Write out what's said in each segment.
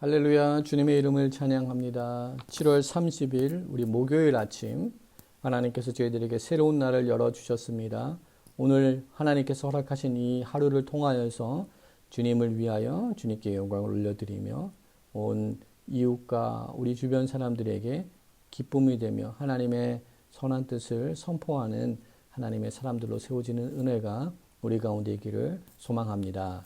할렐루야 주님의 이름을 찬양합니다. 7월 30일 우리 목요일 아침 하나님께서 저희들에게 새로운 날을 열어 주셨습니다. 오늘 하나님께서 허락하신 이 하루를 통하여서 주님을 위하여 주님께 영광을 올려드리며 온 이웃과 우리 주변 사람들에게 기쁨이 되며 하나님의 선한 뜻을 선포하는 하나님의 사람들로 세워지는 은혜가 우리 가운데 있기를 소망합니다.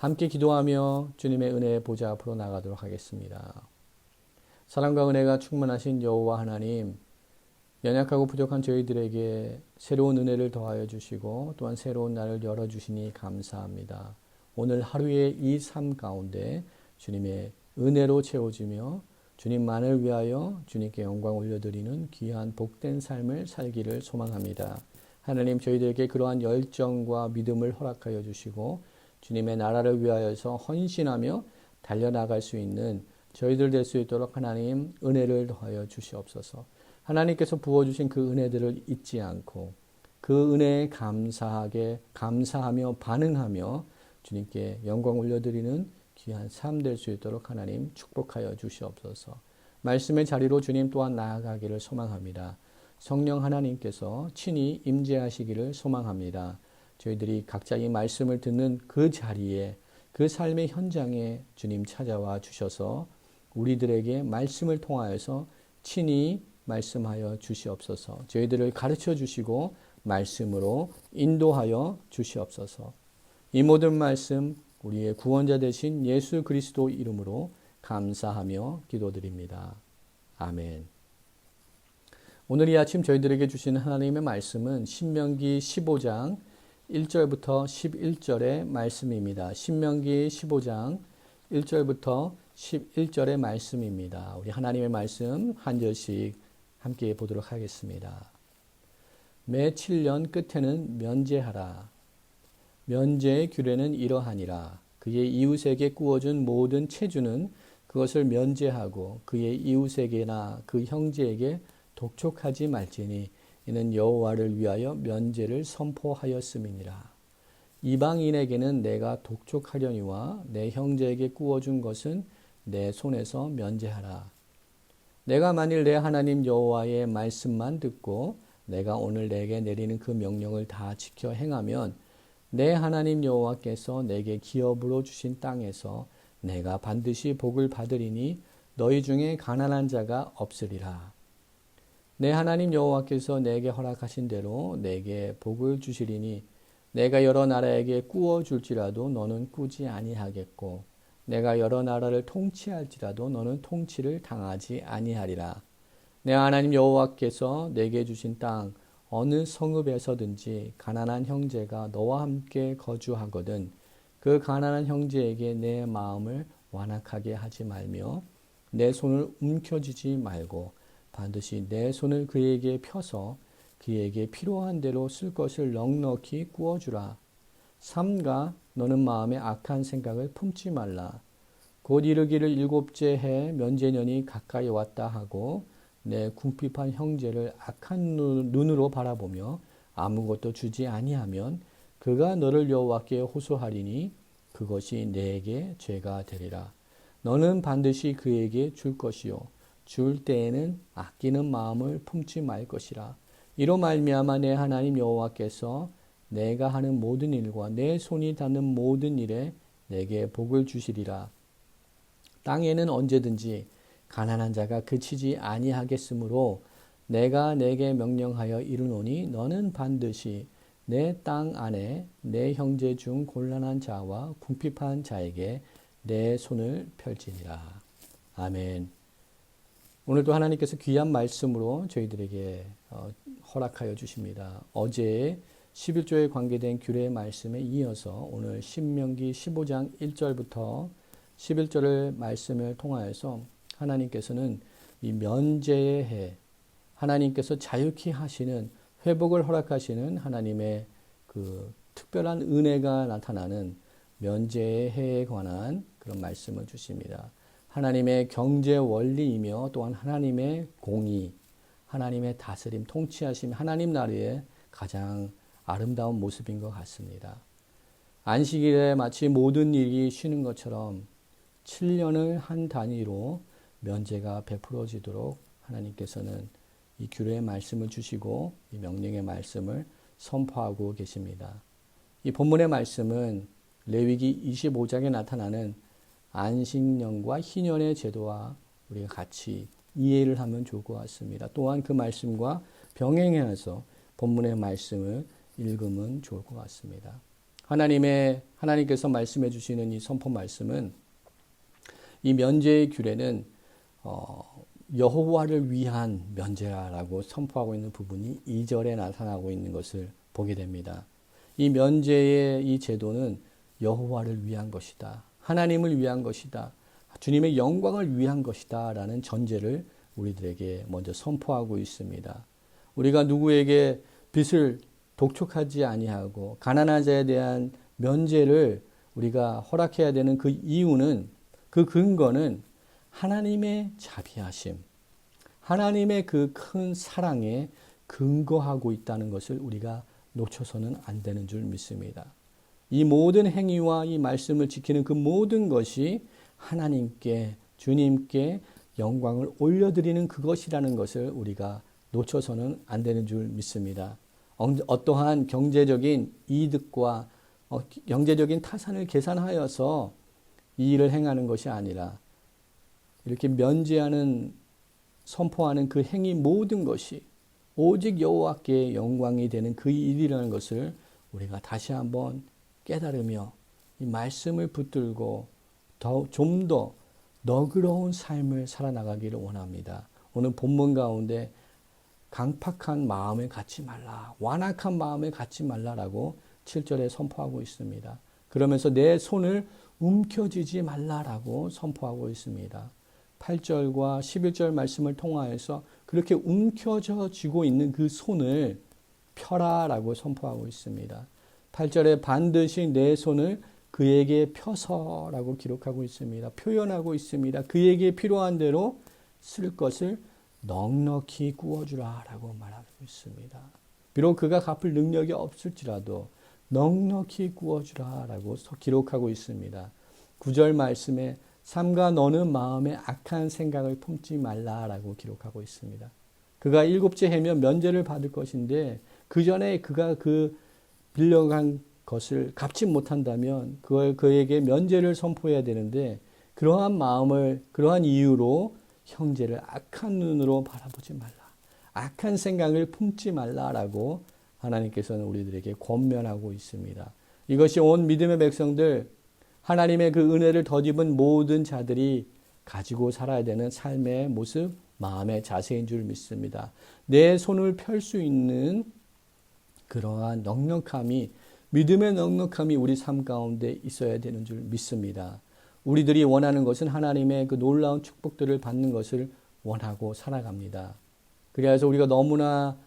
함께 기도하며 주님의 은혜의 보좌 앞으로 나가도록 하겠습니다. 사랑과 은혜가 충만하신 여호와 하나님, 연약하고 부족한 저희들에게 새로운 은혜를 더하여 주시고 또한 새로운 날을 열어 주시니 감사합니다. 오늘 하루의 이 삶 가운데 주님의 은혜로 채워지며 주님만을 위하여 주님께 영광 올려드리는 귀한 복된 삶을 살기를 소망합니다. 하나님 저희들에게 그러한 열정과 믿음을 허락하여 주시고 주님의 나라를 위하여서 헌신하며 달려나갈 수 있는 저희들 될 수 있도록 하나님 은혜를 더하여 주시옵소서. 하나님께서 부어주신 그 은혜들을 잊지 않고 그 은혜에 감사하게 감사하며 반응하며 주님께 영광 올려드리는 귀한 삶 될 수 있도록 하나님 축복하여 주시옵소서. 말씀의 자리로 주님 또한 나아가기를 소망합니다. 성령 하나님께서 친히 임재하시기를 소망합니다. 저희들이 각자 이 말씀을 듣는 그 자리에 그 삶의 현장에 주님 찾아와 주셔서 우리들에게 말씀을 통하여서 친히 말씀하여 주시옵소서. 저희들을 가르쳐 주시고 말씀으로 인도하여 주시옵소서. 이 모든 말씀 우리의 구원자 되신 예수 그리스도 이름으로 감사하며 기도드립니다. 아멘. 오늘 이 아침 저희들에게 주신 하나님의 말씀은 신명기 15장 1절부터 11절의 말씀입니다. 신명기 15장 1절부터 11절의 말씀입니다. 우리 하나님의 말씀 한 절씩 함께 보도록 하겠습니다. 매 7년 끝에는 면제하라. 면제의 규례는 이러하니라. 그의 이웃에게 구워준 모든 체주는 그것을 면제하고 그의 이웃에게나 그 형제에게 독촉하지 말지니 이는 여호와를 위하여 면제를 선포하였음이니라. 이방인에게는 내가 독촉하려니와 내 형제에게 구워준 것은 내 손에서 면제하라. 내가 만일 내 하나님 여호와의 말씀만 듣고 내가 오늘 내게 내리는 그 명령을 다 지켜 행하면 내 하나님 여호와께서 내게 기업으로 주신 땅에서 내가 반드시 복을 받으리니 너희 중에 가난한 자가 없으리라. 내 하나님 여호와께서 내게 허락하신 대로 내게 복을 주시리니 내가 여러 나라에게 꾸어 줄지라도 너는 꾸지 아니하겠고 내가 여러 나라를 통치할지라도 너는 통치를 당하지 아니하리라. 내 하나님 여호와께서 내게 주신 땅 어느 성읍에서든지 가난한 형제가 너와 함께 거주하거든 그 가난한 형제에게 내 마음을 완악하게 하지 말며 내 손을 움켜쥐지 말고 반드시 내 손을 그에게 펴서 그에게 필요한 대로 쓸 것을 넉넉히 구워주라. 삼가 너는 마음에 악한 생각을 품지 말라. 곧 이르기를 일곱째 해 면제년이 가까이 왔다 하고 내 궁핍한 형제를 악한 눈으로 바라보며 아무것도 주지 아니하면 그가 너를 여호와께 호소하리니 그것이 내게 죄가 되리라. 너는 반드시 그에게 줄 것이요 줄 때에는 아끼는 마음을 품지 말 것이라. 이로 말미암아 내 하나님 여호와께서 내가 하는 모든 일과 내 손이 닿는 모든 일에 내게 복을 주시리라. 땅에는 언제든지 가난한 자가 그치지 아니하겠으므로 내가 내게 명령하여 이르노니 너는 반드시 내 땅 안에 내 형제 중 곤란한 자와 궁핍한 자에게 내 손을 펼지니라. 아멘. 오늘도 하나님께서 귀한 말씀으로 저희들에게 어, 허락하여 주십니다. 어제 11조에 관계된 규례의 말씀에 이어서 오늘 신명기 15장 1절부터 11절의 말씀을 통하여서 하나님께서는 이 면제의 해, 하나님께서 자유케 하시는 회복을 허락하시는 하나님의 그 특별한 은혜가 나타나는 면제의 해에 관한 그런 말씀을 주십니다. 하나님의 경제 원리이며 또한 하나님의 공의, 하나님의 다스림, 통치하심, 하나님 나라의 가장 아름다운 모습인 것 같습니다. 안식일에 마치 모든 일이 쉬는 것처럼 7년을 한 단위로 면제가 베풀어지도록 하나님께서는 이 규례의 말씀을 주시고 이 명령의 말씀을 선포하고 계십니다. 이 본문의 말씀은 레위기 25장에 나타나는 안식년과 희년의 제도와 우리가 같이 이해를 하면 좋을 것 같습니다. 또한 그 말씀과 병행해서 본문의 말씀을 읽으면 좋을 것 같습니다. 하나님의 하나님께서 말씀해 주시는 이 선포 말씀은 이 면제의 규례는 어, 여호와를 위한 면제라고 선포하고 있는 부분이 2절에 나타나고 있는 것을 보게 됩니다. 이 면제의 이 제도는 여호와를 위한 것이다. 하나님을 위한 것이다. 주님의 영광을 위한 것이다. 라는 전제를 우리들에게 먼저 선포하고 있습니다. 우리가 누구에게 빚을 독촉하지 아니하고 가난한 자에 대한 면제를 우리가 허락해야 되는 그 이유는 그 근거는 하나님의 자비하심, 하나님의 그 큰 사랑에 근거하고 있다는 것을 우리가 놓쳐서는 안 되는 줄 믿습니다. 이 모든 행위와 이 말씀을 지키는 그 모든 것이 하나님께, 주님께 영광을 올려드리는 그것이라는 것을 우리가 놓쳐서는 안 되는 줄 믿습니다. 어떠한 경제적인 이득과 어, 경제적인 타산을 계산하여서 이 일을 행하는 것이 아니라 이렇게 면제하는 선포하는 그 행위 모든 것이 오직 여호와께 영광이 되는 그 일이라는 것을 우리가 다시 한번 깨달으며 이 말씀을 붙들고 좀 더 너그러운 삶을 살아나가기를 원합니다. 오늘 본문 가운데 강팍한 마음에 갖지 말라, 완악한 마음에 갖지 말라라고 7절에 선포하고 있습니다. 그러면서 내 손을 움켜쥐지 말라라고 선포하고 있습니다. 8절과 11절 말씀을 통하여서 그렇게 움켜져 쥐고 있는 그 손을 펴라라고 선포하고 있습니다. 8절에 반드시 내 손을 그에게 펴서라고 기록하고 있습니다. 표현하고 있습니다. 그에게 필요한 대로 쓸 것을 넉넉히 구워주라라고 말하고 있습니다. 비록 그가 갚을 능력이 없을지라도 넉넉히 구워주라라고 기록하고 있습니다. 9절 말씀에 삼가 너는 마음에 악한 생각을 품지 말라라고 기록하고 있습니다. 그가 일곱째 해면 면제를 받을 것인데 그 전에 그가 그 빌려간 것을 갚지 못한다면 그걸 그에게 면제를 선포해야 되는데 그러한 마음을 그러한 이유로 형제를 악한 눈으로 바라보지 말라. 악한 생각을 품지 말라라고 하나님께서는 우리들에게 권면하고 있습니다. 이것이 온 믿음의 백성들 하나님의 그 은혜를 덧입은 모든 자들이 가지고 살아야 되는 삶의 모습, 마음의 자세인 줄 믿습니다. 내 손을 펼 수 있는 그러한 넉넉함이 믿음의 넉넉함이 우리 삶 가운데 있어야 되는 줄 믿습니다. 우리들이 원하는 것은 하나님의 그 놀라운 축복들을 받는 것을 원하고 살아갑니다. 그래서 우리가 너무나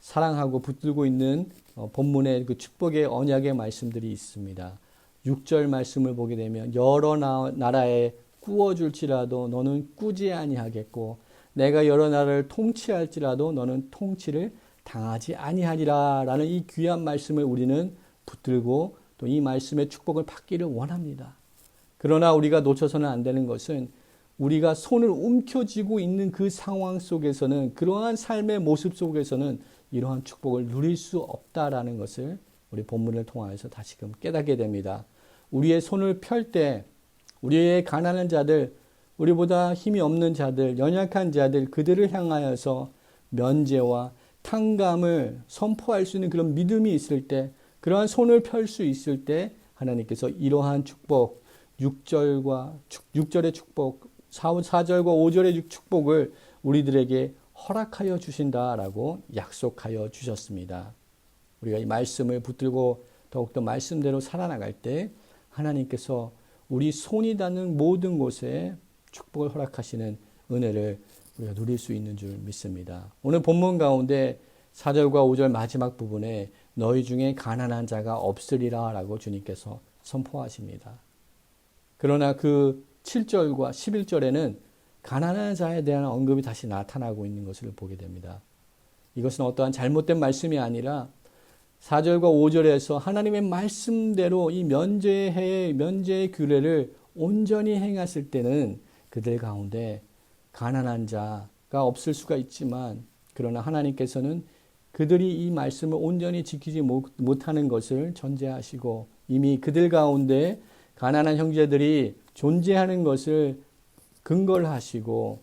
사랑하고 붙들고 있는 어, 본문의 그 축복의 언약의 말씀들이 있습니다. 6절 말씀을 보게 되면 여러 나라에 꾸어줄지라도 너는 꾸지 아니하겠고 내가 여러 나라를 통치할지라도 너는 통치를 당하지 아니하리라라는 이 귀한 말씀을 우리는 붙들고 또 이 말씀의 축복을 받기를 원합니다. 그러나 우리가 놓쳐서는 안 되는 것은 우리가 손을 움켜쥐고 있는 그 상황 속에서는 그러한 삶의 모습 속에서는 이러한 축복을 누릴 수 없다라는 것을 우리 본문을 통하여서 다시금 깨닫게 됩니다. 우리의 손을 펼 때 우리의 가난한 자들, 우리보다 힘이 없는 자들, 연약한 자들 그들을 향하여서 면제와 탕감을 선포할 수 있는 그런 믿음이 있을 때 그러한 손을 펼 수 있을 때 하나님께서 이러한 축복 6절과 6절의 축복 4, 4절과 5절의 축복을 우리들에게 허락하여 주신다라고 약속하여 주셨습니다. 우리가 이 말씀을 붙들고 더욱더 말씀대로 살아나갈 때 하나님께서 우리 손이 닿는 모든 곳에 축복을 허락하시는 은혜를 우리가 누릴 수 있는 줄 믿습니다. 오늘 본문 가운데 4절과 5절 마지막 부분에 너희 중에 가난한 자가 없으리라 라고 주님께서 선포하십니다. 그러나 그 7절과 11절에는 가난한 자에 대한 언급이 다시 나타나고 있는 것을 보게 됩니다. 이것은 어떠한 잘못된 말씀이 아니라 4절과 5절에서 하나님의 말씀대로 이 면제의 면제의 규례를 온전히 행했을 때는 그들 가운데 가난한 자가 없을 수가 있지만 그러나 하나님께서는 그들이 이 말씀을 온전히 지키지 못하는 것을 전제하시고 이미 그들 가운데 가난한 형제들이 존재하는 것을 근거를 하시고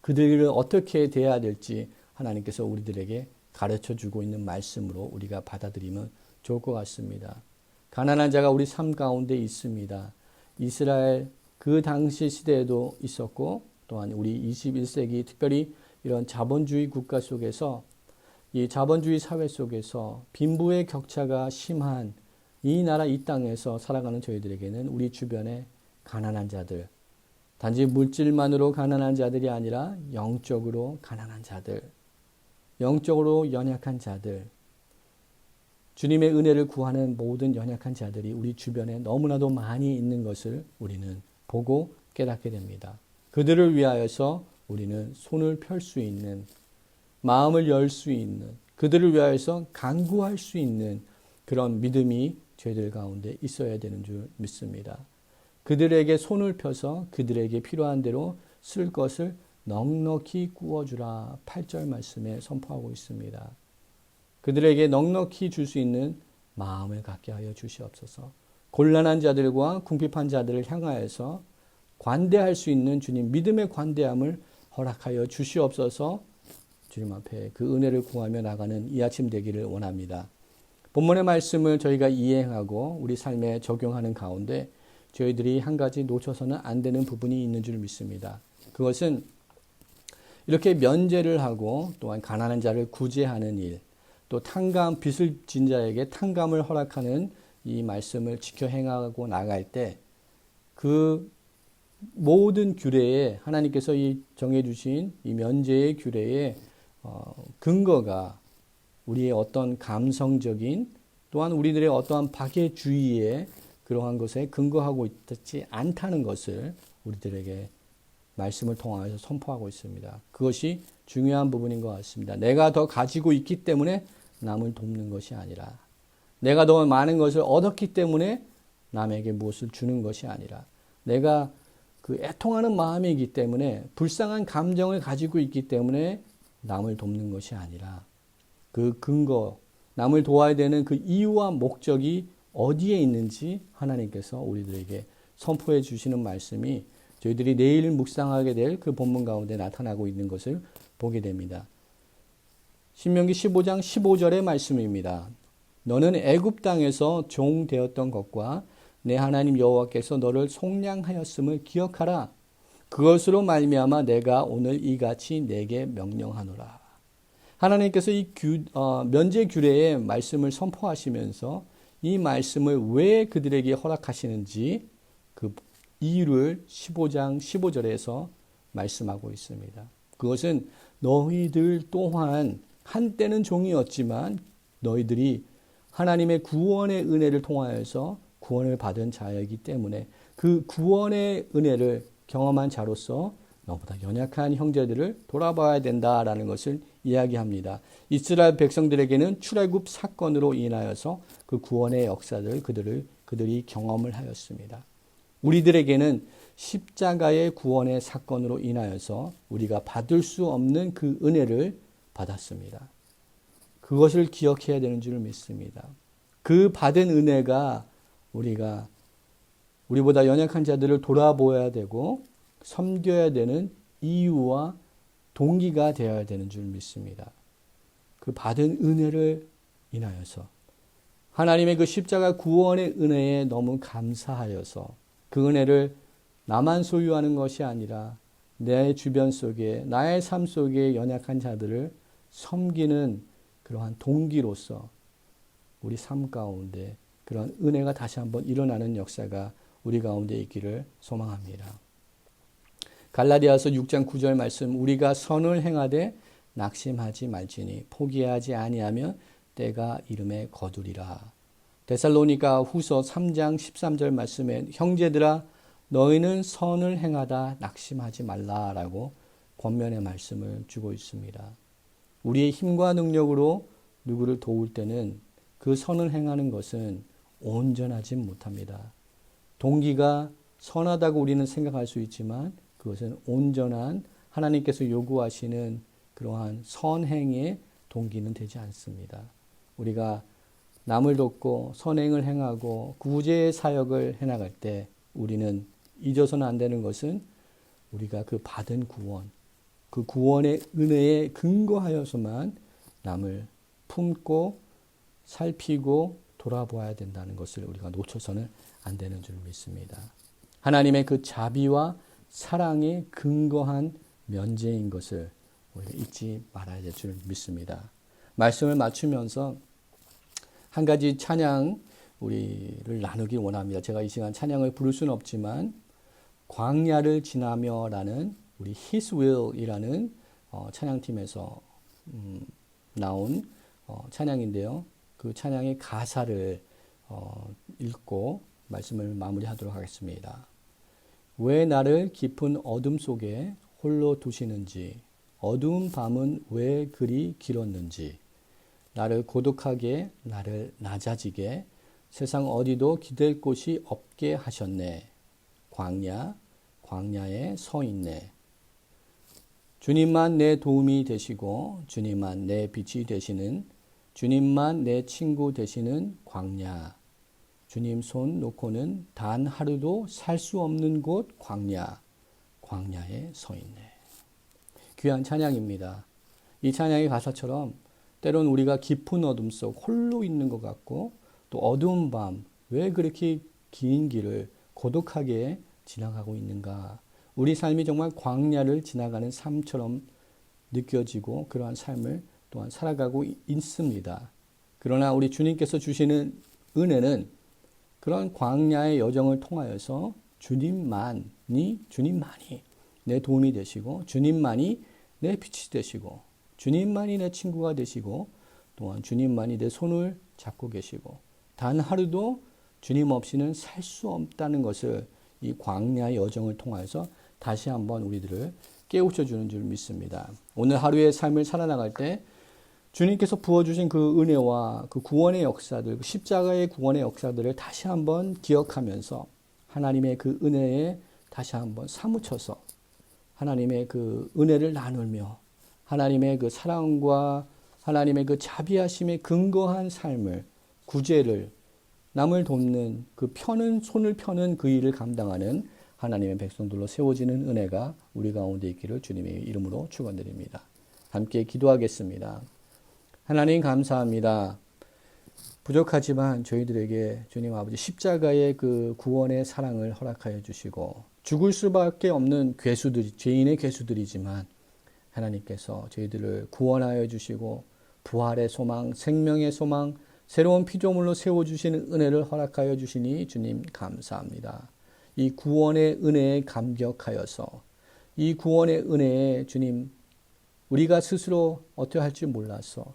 그들을 어떻게 대해야 될지 하나님께서 우리들에게 가르쳐 주고 있는 말씀으로 우리가 받아들이면 좋을 것 같습니다. 가난한 자가 우리 삶 가운데 있습니다. 이스라엘 그 당시 시대에도 있었고 또한 우리 21세기 특별히 이런 자본주의 국가 속에서 이 자본주의 사회 속에서 빈부의 격차가 심한 이 나라 이 땅에서 살아가는 저희들에게는 우리 주변에 가난한 자들 단지 물질만으로 가난한 자들이 아니라 영적으로 가난한 자들 영적으로 연약한 자들 주님의 은혜를 구하는 모든 연약한 자들이 우리 주변에 너무나도 많이 있는 것을 우리는 보고 깨닫게 됩니다. 그들을 위하여서 우리는 손을 펼 수 있는 마음을 열 수 있는 그들을 위하여서 간구할 수 있는 그런 믿음이 저희들 가운데 있어야 되는 줄 믿습니다. 그들에게 손을 펴서 그들에게 필요한 대로 쓸 것을 넉넉히 구워주라 8절 말씀에 선포하고 있습니다. 그들에게 넉넉히 줄 수 있는 마음을 갖게 하여 주시옵소서. 곤란한 자들과 궁핍한 자들을 향하여서 관대할 수 있는 주님 믿음의 관대함을 허락하여 주시옵소서. 주님 앞에 그 은혜를 구하며 나가는 이 아침 되기를 원합니다. 본문의 말씀을 저희가 이행하고 우리 삶에 적용하는 가운데 저희들이 한 가지 놓쳐서는 안 되는 부분이 있는 줄 믿습니다. 그것은 이렇게 면제를 하고 또한 가난한 자를 구제하는 일, 또 탕감 빚을 진 자에게 탕감을 허락하는 이 말씀을 지켜 행하고 나갈 때 그 모든 규례에 하나님께서 이 정해 주신 이 면제의 규례의 어, 근거가 우리의 어떤 감성적인 또한 우리들의 어떠한 박애주의에 그러한 것에 근거하고 있지 않다는 것을 우리들에게 말씀을 통하여서 선포하고 있습니다. 그것이 중요한 부분인 것 같습니다. 내가 더 가지고 있기 때문에 남을 돕는 것이 아니라 내가 더 많은 것을 얻었기 때문에 남에게 무엇을 주는 것이 아니라 내가 그 애통하는 마음이기 때문에 불쌍한 감정을 가지고 있기 때문에 남을 돕는 것이 아니라 그 근거, 남을 도와야 되는 그 이유와 목적이 어디에 있는지 하나님께서 우리들에게 선포해 주시는 말씀이 저희들이 내일 묵상하게 될 그 본문 가운데 나타나고 있는 것을 보게 됩니다. 신명기 15장 15절의 말씀입니다. 너는 애굽 땅에서 종 되었던 것과 내 하나님 여호와께서 너를 속량하였음을 기억하라. 그것으로 말미암아 내가 오늘 이같이 내게 명령하노라. 하나님께서 이 규, 어, 면제 규례의 말씀을 선포하시면서 이 말씀을 왜 그들에게 허락하시는지 그 이유를 15장 15절에서 말씀하고 있습니다. 그것은 너희들 또한 한때는 종이었지만 너희들이 하나님의 구원의 은혜를 통하여서 구원을 받은 자이기 때문에 그 구원의 은혜를 경험한 자로서 너보다 연약한 형제들을 돌아봐야 된다라는 것을 이야기합니다. 이스라엘 백성들에게는 출애굽 사건으로 인하여서 그 구원의 역사들 그들을 그들이 경험을 하였습니다. 우리들에게는 십자가의 구원의 사건으로 인하여서 우리가 받을 수 없는 그 은혜를 받았습니다. 그것을 기억해야 되는 줄 믿습니다. 그 받은 은혜가 우리가 우리보다 연약한 자들을 돌아보아야 되고 섬겨야 되는 이유와 동기가 되어야 되는 줄 믿습니다. 그 받은 은혜를 인하여서 하나님의 그 십자가 구원의 은혜에 너무 감사하여서 그 은혜를 나만 소유하는 것이 아니라 내 주변 속에 나의 삶 속에 연약한 자들을 섬기는 그러한 동기로서 우리 삶 가운데 그런 은혜가 다시 한번 일어나는 역사가 우리 가운데 있기를 소망합니다. 갈라디아서 6장 9절 말씀 우리가 선을 행하되 낙심하지 말지니 포기하지 아니하면 때가 이름에 거두리라. 데살로니가 후서 3장 13절 말씀에 형제들아 너희는 선을 행하다 낙심하지 말라라고 권면의 말씀을 주고 있습니다. 우리의 힘과 능력으로 누구를 도울 때는 그 선을 행하는 것은 온전하지 못합니다. 동기가 선하다고 우리는 생각할 수 있지만 그것은 온전한 하나님께서 요구하시는 그러한 선행의 동기는 되지 않습니다. 우리가 남을 돕고 선행을 행하고 구제의 사역을 해나갈 때 우리는 잊어서는 안 되는 것은 우리가 그 받은 구원, 그 구원의 은혜에 근거하여서만 남을 품고 살피고 돌아보아야 된다는 것을 우리가 놓쳐서는 안 되는 줄 믿습니다. 하나님의 그 자비와 사랑에 근거한 면제인 것을 우리가 잊지 말아야 될 줄 믿습니다. 말씀을 맞추면서 한 가지 찬양 우리를 나누길 원합니다. 제가 이 시간 찬양을 부를 수는 없지만 광야를 지나며라는 우리 His Will이라는 어, 찬양팀에서 음, 나온 어, 찬양인데요. 그 찬양의 가사를 어, 읽고 말씀을 마무리하도록 하겠습니다. 왜 나를 깊은 어둠 속에 홀로 두시는지 어두운 밤은 왜 그리 길었는지 나를 고독하게 나를 낮아지게 세상 어디도 기댈 곳이 없게 하셨네. 광야 광야에 서 있네. 주님만 내 도움이 되시고 주님만 내 빛이 되시는 주님만 내 친구 되시는 광야. 주님 손 놓고는 단 하루도 살 수 없는 곳 광야. 광야에 서 있네. 귀한 찬양입니다. 이 찬양의 가사처럼 때론 우리가 깊은 어둠 속 홀로 있는 것 같고 또 어두운 밤 왜 그렇게 긴 길을 고독하게 지나가고 있는가. 우리 삶이 정말 광야를 지나가는 삶처럼 느껴지고 그러한 삶을 또한 살아가고 있습니다. 그러나 우리 주님께서 주시는 은혜는 그런 광야의 여정을 통하여서 주님만이 주님만이 내 도움이 되시고 주님만이 내 빛이 되시고 주님만이 내 친구가 되시고 또한 주님만이 내 손을 잡고 계시고 단 하루도 주님 없이는 살 수 없다는 것을 이 광야의 여정을 통해서 다시 한번 우리들을 깨우쳐 주는 줄 믿습니다. 오늘 하루의 삶을 살아나갈 때 주님께서 부어주신 그 은혜와 그 구원의 역사들, 그 십자가의 구원의 역사들을 다시 한번 기억하면서 하나님의 그 은혜에 다시 한번 사무쳐서 하나님의 그 은혜를 나누며 하나님의 그 사랑과 하나님의 그 자비하심에 근거한 삶을 구제를 남을 돕는 그 펴는 손을 펴는 그 일을 감당하는 하나님의 백성들로 세워지는 은혜가 우리 가운데 있기를 주님의 이름으로 축원드립니다. 함께 기도하겠습니다. 하나님 감사합니다. 부족하지만 저희들에게 주님 아버지 십자가의 그 구원의 사랑을 허락하여 주시고 죽을 수밖에 없는 괴수들이 죄인의 괴수들이지만 하나님께서 저희들을 구원하여 주시고 부활의 소망, 생명의 소망, 새로운 피조물로 세워 주시는 은혜를 허락하여 주시니 주님 감사합니다. 이 구원의 은혜에 감격하여서 이 구원의 은혜에 주님 우리가 스스로 어떻게 할지 몰라서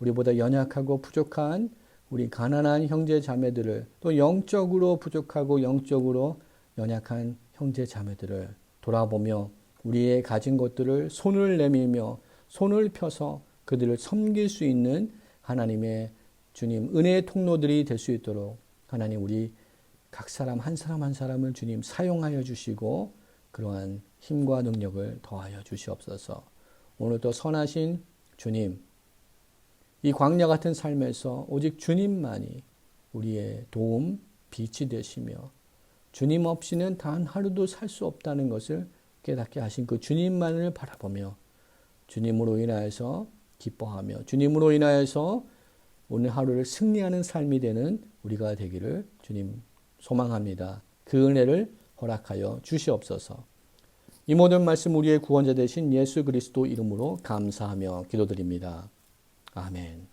우리보다 연약하고 부족한 우리 가난한 형제 자매들을 또 영적으로 부족하고 영적으로 연약한 형제 자매들을 돌아보며 우리의 가진 것들을 손을 내밀며 손을 펴서 그들을 섬길 수 있는 하나님의 주님 은혜의 통로들이 될 수 있도록 하나님 우리 각 사람 한 사람 한 사람을 주님 사용하여 주시고 그러한 힘과 능력을 더하여 주시옵소서. 오늘도 선하신 주님 이 광야 같은 삶에서 오직 주님만이 우리의 도움 빛이 되시며 주님 없이는 단 하루도 살 수 없다는 것을 깨닫게 하신 그 주님만을 바라보며 주님으로 인하여서 기뻐하며 주님으로 인하여서 오늘 하루를 승리하는 삶이 되는 우리가 되기를 주님 소망합니다. 그 은혜를 허락하여 주시옵소서. 이 모든 말씀 우리의 구원자 되신 예수 그리스도 이름으로 감사하며 기도드립니다. 아멘.